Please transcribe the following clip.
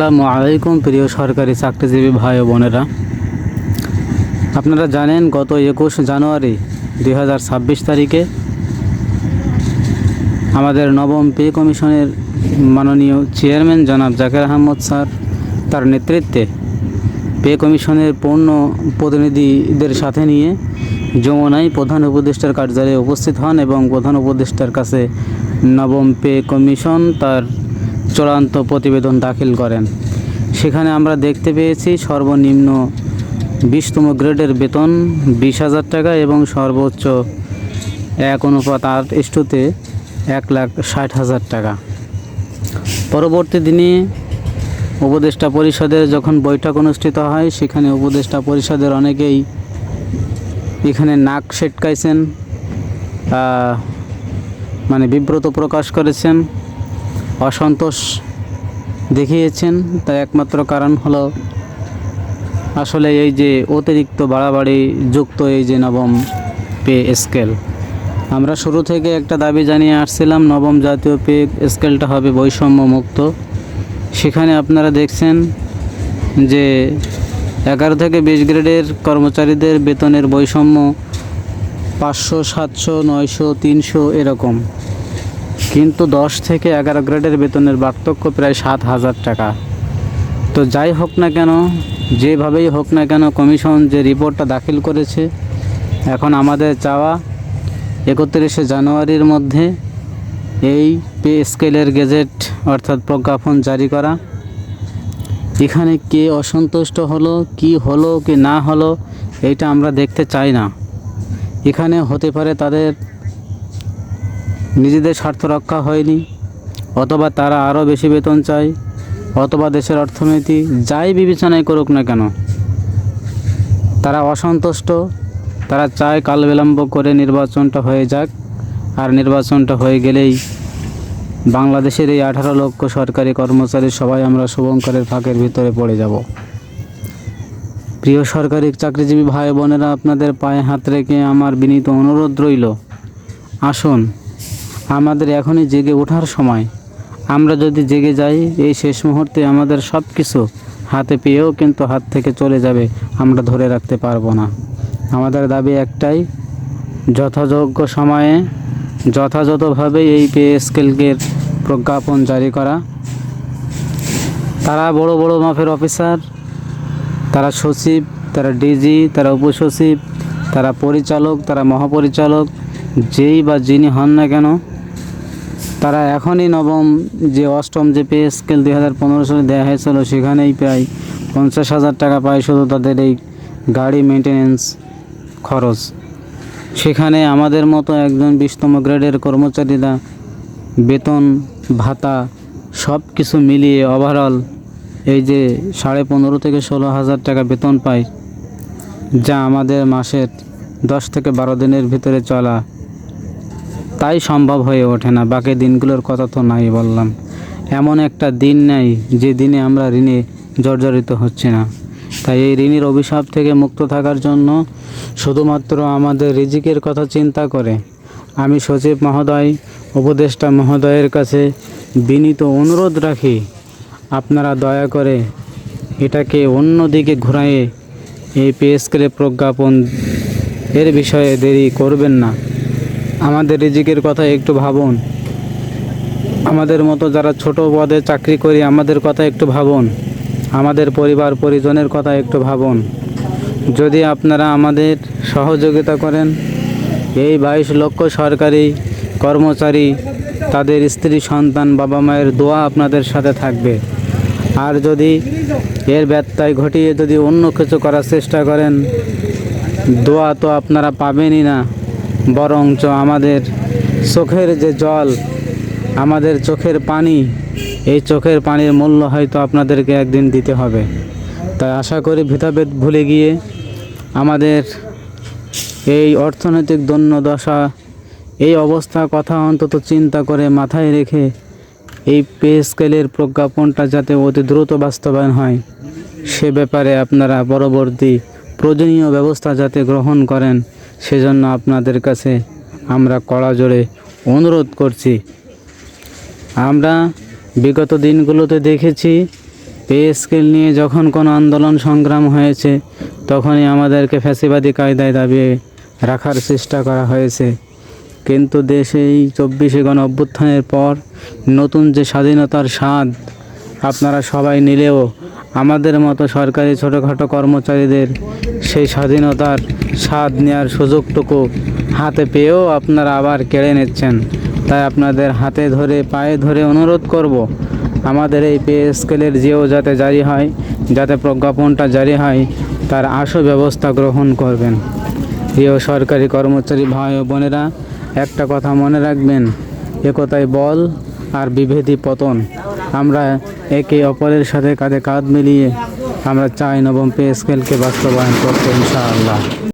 আসসালামু আলাইকুম, প্রিয় সরকারি চাকরিজীবী ভাই ও বোনেরা। আপনারা জানেন, গত একুশ জানুয়ারি দুই হাজার ছাব্বিশ তারিখে আমাদের নবম পে কমিশনের মাননীয় চেয়ারম্যান জনাব জাকের আহমদ স্যার, তার নেতৃত্বে পে কমিশনের পূর্ণ প্রতিনিধিদের সাথে নিয়ে যমুনায় প্রধান উপদেষ্টার কার্যালয়ে উপস্থিত হন এবং প্রধান উপদেষ্টার কাছে নবম পে কমিশন তার চূড়ান্ত প্রতিবেদন দাখিল করেন। সেখানে আমরা দেখতে পেয়েছি সর্বনিম্ন বিশতম গ্রেডের বেতন বিশ হাজার টাকা এবং সর্বোচ্চ এক অনুপাত আট ইস্টুতে এক লাখ ষাট হাজার টাকা। পরবর্তী দিনে উপদেষ্টা পরিষদের যখন বৈঠক অনুষ্ঠিত হয়, সেখানে উপদেষ্টা পরিষদের অনেকেই এখানে নাক সেটকাইছেন মানে বিব্রত প্রকাশ করেছেন। অসন্তোষ দেখিয়েছেন, তার একমাত্র কারণ হলো আসলে এই যে অতিরিক্ত বাড়াবাড়ি যুক্ত এই যে নবম পে স্কেল। আমরা শুরু থেকে একটা দাবি জানিয়ে আসছিলাম, নবম জাতীয় পে স্কেলটা হবে বৈষম্য মুক্ত সেখানে আপনারা দেখছেন যে এগারো থেকে বিশ গ্রেডের কর্মচারীদের বেতনের বৈষম্য পাঁচশো, সাতশো, নয়শো, তিনশো এরকম। কিন্তু দশ থেকে এগারো গ্রেডের বেতনের পার্থক্য প্রায় সাত হাজার টাকা। তো যাই হোক না কেন, যেভাবেই হোক না কেন কমিশন যে রিপোর্টটা দাখিল করেছে, এখন আমাদের চাওয়া একত্রিশে জানুয়ারির মধ্যে এই পে স্কেলের গেজেট অর্থাৎ প্রজ্ঞাপন জারি করা। এখানে কে অসন্তুষ্ট হলো, কি হলো, কি না হলো এইটা আমরা দেখতে চাই না। এখানে হতে পারে তাদের নিজেদের স্বার্থ রক্ষা হয়নি, অথবা তারা আরও বেশি বেতন চায়, অথবা দেশের অর্থনীতি যাই বিবেচনায় করুক না কেন। তারা অসন্তুষ্ট, তারা চায় কাল বিলম্ব করে নির্বাচনটা হয়ে যাক, আর নির্বাচনটা হয়ে গেলেই বাংলাদেশের এই আঠারো লক্ষ সরকারি কর্মচারী সবাই আমরা শুভঙ্করের ফাঁকের ভিতরে পড়ে যাব। প্রিয় সরকারি চাকরিজীবী ভাই বোনেরা আপনাদের পায়ে হাত রেখে আমার বিনীত অনুরোধ রইল, আসুন আমাদের এখনই জেগে ওঠার সময়। আমরা যদি জেগে যাই, এই শেষ মুহূর্তে আমাদের সব কিছু হাতে পেয়েও কিন্তু হাত থেকে চলে যাবে, আমরা ধরে রাখতে পারব না। আমাদের দাবি একটাই, যথাযোগ্য সময়ে যথাযথভাবে এই পে স্কেলকে প্রজ্ঞাপন জারি করা। তারা বড় বড় মাপের অফিসার, তারা সচিব, তারা ডিজি, তারা উপসচিব, তারা পরিচালক, তারা মহাপরিচালক, যেই বা যিনি হন না কেন তারা এখনই নবম যে অষ্টম যে পে স্কেল দুই হাজার পনেরো সালে দেওয়া হয়েছিল, সেখানেই প্রায় পঞ্চাশ হাজার টাকা পায় শুধু তাদের এই গাড়ি মেনটেনেন্স খরচ। সেখানে আমাদের মতো একজন বিশতম গ্রেডের কর্মচারীরা বেতন, ভাতা সব কিছু মিলিয়ে ওভারঅল এই যে সাড়ে পনেরো থেকে ষোলো হাজার টাকা বেতন পায়, যা আমাদের মাসের দশ থেকে বারো দিনের ভিতরে চলা তাই সম্ভব হয়ে ওঠে না। বাকি দিনগুলোর কথা তো নাই বললাম। এমন একটা দিন নেই যে দিনে আমরা ঋণে জর্জরিত হচ্ছে না। তাই এই ঋণের অভিশাপ থেকে মুক্ত থাকার জন্য শুধুমাত্র আমাদের রিজিকের কথা চিন্তা করে। আমি সচিব মহোদয়, উপদেষ্টা মহোদয়ের কাছে বিনীত অনুরোধ রাখি, আপনারা দয়া করে এটাকে অন্য দিকে এই পে প্রজ্ঞাপন এর বিষয়ে দেরি করবেন না। আমাদের রিজিকের কথা একটু ভাবুন। আমাদের মতো যারা ছোট পদে চাকরি করি, আমাদের কথা একটু ভাবুন। আমাদের পরিবার, পরিজনের কথা একটু ভাবুন। যদি আপনারা আমাদের সহযোগিতা করেন, এই বাইশ লক্ষ সরকারি কর্মচারী, তাদের স্ত্রী, সন্তান, বাবা মায়ের দোয়া আপনাদের সাথে থাকবে। আর যদি এর ব্যত্যয় ঘটিয়ে যদি অন্য কিছু করার চেষ্টা করেন, দোয়া তো আপনারা পাবেনই না। বরঞ্চ আমাদের চোখের যে জল, আমাদের চোখের পানি, এই চোখের পানির মূল্য হয়তো আপনাদেরকে একদিন দিতে হবে। তাই আশা করি ভেদাভেদ ভুলে গিয়ে আমাদের এই অর্থনৈতিক দন্যদশা, এই অবস্থা কথা অন্তত চিন্তা করে মাথায় রেখে এই পে স্কেলের প্রজ্ঞাপনটা যাতে অতি দ্রুত বাস্তবায়ন হয়, সে ব্যাপারে আপনারা পরবর্তী প্রয়োজনীয় ব্যবস্থা যাতে গ্রহণ করেন। সেজন্য আপনাদের কাছে আমরা কড়া জোরে অনুরোধ করছি। আমরা বিগত দিনগুলোতে দেখেছি, পে স্কেল নিয়ে যখন কোনো আন্দোলন সংগ্রাম হয়েছে, তখনই আমাদেরকে ফ্যাসিবাদী কায়দায় দাবিয়ে রাখার চেষ্টা করা হয়েছে। কিন্তু দেশে এই চব্বিশে গণ অভ্যুত্থানের পর নতুন যে স্বাধীনতার স্বাদ, আপনারা সবাই নিলেও আমাদের মতো সরকারি ছোটোখাটো কর্মচারীদের সেই স্বাধীনতার স্বাদ নেওয়ার সুযোগটুকু হাতে পেয়েও আপনারা আবার কেড়ে নিচ্ছেন। তাই আপনাদের হাতে ধরে, পায়ে ধরে অনুরোধ করব, আমাদের এই পে স্কেলের যেও যাতে জারি হয়, যাতে প্রজ্ঞাপনটা জারি হয়, তার আশু ব্যবস্থা গ্রহণ করবেন। প্রিয় সরকারি কর্মচারী ভাই ও বোনেরা, একটা কথা মনে রাখবেন, একতাই বল আর বিভেদী পতন। আমরা একে অপরের সাথে কাঁধে কাঁধ মিলিয়ে আমরা চাই নবম পে স্কেলকে বাস্তবায়ন করতে, ইনশাআল্লাহ।